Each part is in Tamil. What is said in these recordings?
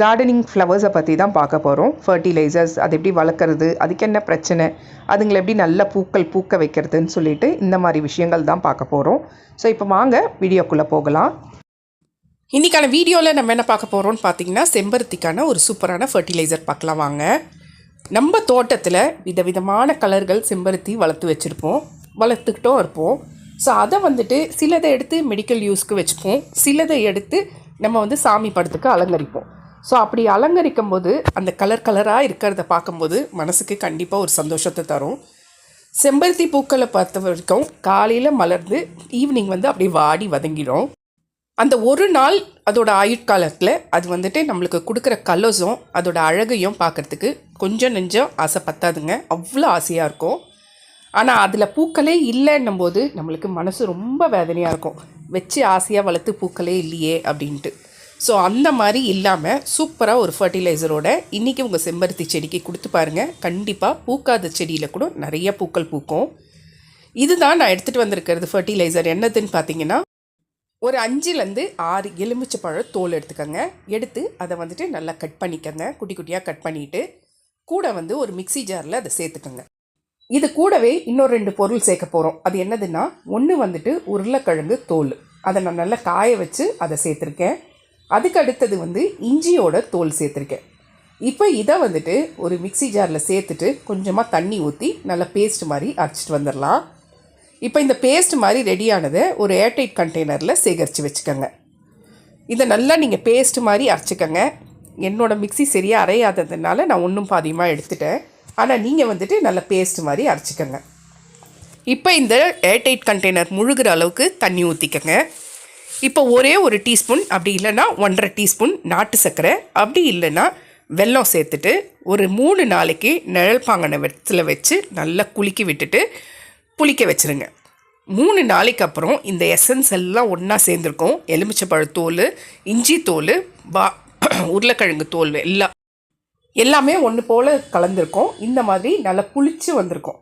கார்டனிங் ஃப்ளவர்ஸை பற்றி தான் பார்க்க போகிறோம் ஃபர்டிலைசர்ஸ் அது எப்படி வளர்க்குறது அதுக்கு என்ன பிரச்சனை அதுங்களை எப்படி நல்ல பூக்கள் பூக்க வைக்கிறதுன்னு சொல்லிட்டு இந்த மாதிரி விஷயங்கள் தான் பார்க்க போகிறோம் ஸோ இப்போ வாங்க வீடியோக்குள்ளே போகலாம். இன்றைக்கான வீடியோவில் நம்ம என்ன பார்க்க போகிறோம்னு பார்த்தீங்கன்னா செம்பருத்திக்கான ஒரு சூப்பரான ஃபர்டிலைசர் பார்க்கலாம் வாங்க. நம்ம தோட்டத்தில் விதவிதமான கலர்கள் செம்பருத்தி வளர்த்து வச்சுருப்போம். வளர்த்துக்கிட்டும் இருப்போம். ஸோ அதை வந்துட்டு சிலதை எடுத்து மெடிக்கல் யூஸ்க்கு வச்சுப்போம். சிலதை எடுத்து நம்ம வந்து சாமி படத்துக்கு அலங்கரிப்போம். ஸோ அப்படி அலங்கரிக்கும் போது அந்த கலர் கலராக இருக்கிறத பார்க்கும்போது மனசுக்கு கண்டிப்பாக ஒரு சந்தோஷத்தை தரும். செம்பருத்தி பூக்களை பார்த்த வரைக்கும் காலையில் மலர்ந்து ஈவினிங் வந்து அப்படியே வாடி வதங்கிடும். அந்த ஒரு நாள் அதோட ஆயுட்காலத்தில் அது வந்துட்டு நம்மளுக்கு கொடுக்குற கலர்ஸும் அதோட அழகையும் பார்க்குறதுக்கு கொஞ்சம் நெஞ்சம் ஆசை பத்தாதுங்க. அவ்வளோ ஆசையாக இருக்கும். ஆனால் அதில் பூக்களே இல்லைன்னும் போது நம்மளுக்கு மனசு ரொம்ப வேதனையாக இருக்கும். வச்சு ஆசையாக வளர்த்து பூக்களே இல்லையே அப்படின்ட்டு. ஸோ அந்த மாதிரி இல்லாமல் சூப்பராக ஒரு ஃபர்டிலைசரோட இன்றைக்கி உங்கள் செம்பருத்தி செடிக்கு கொடுத்து பாருங்கள் கண்டிப்பாக பூக்காத செடியில் கூட நிறைய பூக்கள் பூக்கும். இதுதான் நான் எடுத்துகிட்டு வந்திருக்கிறது ஃபர்டிலைசர் என்னதுன்னு பார்த்தீங்கன்னா ஒரு அஞ்சுலேருந்து ஆறு எலுமிச்சைப்பழம் தோல் எடுத்துக்கோங்க. எடுத்து அதை வந்துட்டு நல்லா கட் பண்ணிக்கோங்க. குட்டி குட்டியாக கட் பண்ணிவிட்டு கூட வந்து ஒரு மிக்ஸி ஜாரில் அதை சேர்த்துக்கோங்க. இது கூடவே இன்னொரு ரெண்டு பொருள் சேர்க்க போகிறோம் அது என்னதுன்னா ஒன்று வந்துட்டு உருளைக்கிழங்கு தோல். அதை நான் நல்லா காய வச்சு அதை சேர்த்துருக்கேன். அதுக்கு அடுத்தது வந்து இஞ்சியோட தோல் சேர்த்துருக்கேன். இப்போ இதை வந்துட்டு ஒரு மிக்ஸி ஜாரில் சேர்த்துட்டு கொஞ்சமாக தண்ணி ஊற்றி நல்லா பேஸ்ட் மாதிரி அரைச்சிட்டு வந்துடலாம் இப்போ இந்த பேஸ்ட் மாதிரி ரெடியானதை ஒரு ஏர்டைட் கண்டெய்னரில் சேகரித்து வச்சுக்கோங்க. இதை நல்லா நீங்கள் பேஸ்ட் மாதிரி அரைச்சிக்கோங்க. என்னோடய மிக்ஸி சரியாக அரையாததுனால நான் ஒன்றும் பாதியமாக எடுத்துட்டேன். ஆனால் நீங்கள் வந்துட்டு நல்லா பேஸ்ட் மாதிரி அரைச்சிக்கோங்க. இப்போ இந்த ஏர்டைட் கண்டெய்னர் முழுகிற அளவுக்கு தண்ணி ஊற்றிக்கோங்க இப்போ ஒரே ஒரு டீஸ்பூன் அப்படி இல்லைன்னா ஒன்றரை டீஸ்பூன் நாட்டு சர்க்கரை அப்படி இல்லைன்னா வெல்லம் சேர்த்துட்டு ஒரு மூணு நாளைக்கு நிழல் பாங்கனை வெத்தில் வச்சு நல்லா குலுக்கி விட்டுட்டு புளிக்க வச்சுருங்க. மூணு நாளைக்கு அப்புறம் இந்த எசன்ஸ் எல்லாம் ஒன்றா சேர்ந்துருக்கும். எலுமிச்சப்பழத்தோல் இஞ்சி தோல் பா உருளைக்கிழங்கு தோல் எல்லாம் எல்லாமே ஒன்று போல் கலந்துருக்கும். இந்த மாதிரி நல்லா புளிச்சு வந்திருக்கும்.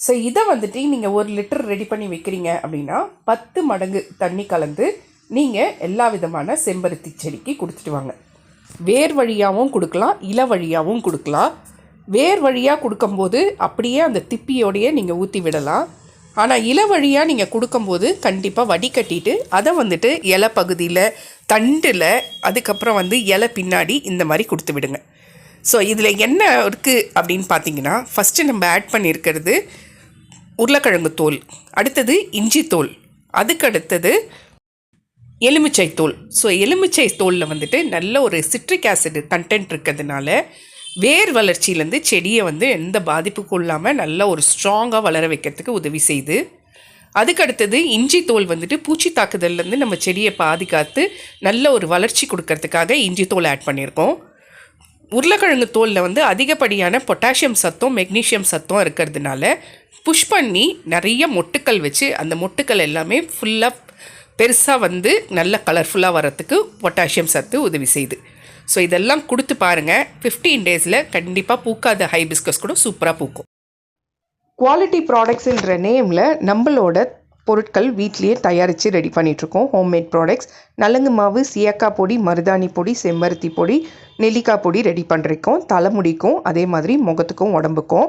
ஸோ இதை வந்துட்டு நீங்கள் ஒரு லிட்டர் ரெடி பண்ணி வைக்கிறீங்க அப்படின்னா பத்து மடங்கு தண்ணி கலந்து நீங்கள் எல்லா விதமான செம்பருத்தி செடிக்கு கொடுத்துட்டு வாங்க. வேர் வழியாகவும் கொடுக்கலாம் இல வழியாகவும் கொடுக்கலாம். வேர் வழியாக கொடுக்கும்போது அப்படியே அந்த திப்பியோடையே நீங்கள் ஊற்றி விடலாம். ஆனால் இல வழியாக நீங்கள் கொடுக்கும்போது கண்டிப்பாக வடிகட்டிட்டு அதை வந்துட்டு இலை பகுதியில் தண்டில் அதுக்கப்புறம் வந்து இலை பின்னாடி இந்த மாதிரி கொடுத்து விடுங்க. ஸோ இதில் என்ன இருக்குது அப்படின்னு பார்த்தீங்கன்னா ஃபஸ்ட்டு நம்ம ஆட் பண்ணியிருக்கிறது உருளைக்கிழங்கு தோல் அடுத்தது இஞ்சி தோல் அதுக்கு அடுத்தது எலுமிச்சை தோல் ஸோ எலுமிச்சை தோலில் வந்துட்டு நல்ல ஒரு சிட்ரிக் ஆசிட் கண்டென்ட் இருக்கிறதுனால வேர் வளர்ச்சியிலேருந்து செடியை வந்து எந்த பாதிப்புக்கும் இல்லாமல் நல்ல ஒரு ஸ்ட்ராங்காக வளர வைக்கிறதுக்கு உதவி செய்யுது அதுக்கு அடுத்தது இஞ்சி தோல் வந்துட்டு பூச்சி தாக்குதல்லேருந்து நம்ம செடியை பாதுகாத்து நல்ல ஒரு வளர்ச்சி கொடுக்கறதுக்காக இஞ்சி தோல் ஆட் பண்ணியிருக்கோம். உருளைக்கிழங்கு தோலில் வந்து அதிகப்படியான பொட்டாசியம் சத்தம் மெக்னீஷியம் சத்தம் இருக்கிறதுனால புஷ் பண்ணி நிறைய மொட்டுக்கள் வச்சு அந்த மொட்டுக்கள் எல்லாமே ஃபுல்லாக பெருசாக வந்து நல்ல கலர்ஃபுல்லாக வரத்துக்கு பொட்டாசியம் சத்து உதவி செய்யுது. ஸோ இதெல்லாம் கொடுத்து பாருங்கள் ஃபிஃப்டீன் டேஸில் கண்டிப்பாக பூக்காத ஹைபிஸ்கஸ் கூட சூப்பராக பூக்கும். குவாலிட்டி ப்ராடக்ட்ஸுன்ற நேமில் நம்மளோட பொருட்கள் வீட்லேயே தயாரித்து ரெடி பண்ணிகிட்ருக்கோம் ஹோம்மேட் ப்ராடக்ட்ஸ் நலங்கு மாவு சியக்காய் பொடி மருதாணி பொடி செம்பருத்தி பொடி நெல்லிக்காய் பொடி ரெடி பண்ணிருக்கோம் தலைமுடிக்கும் அதே மாதிரி முகத்துக்கும் உடம்புக்கும்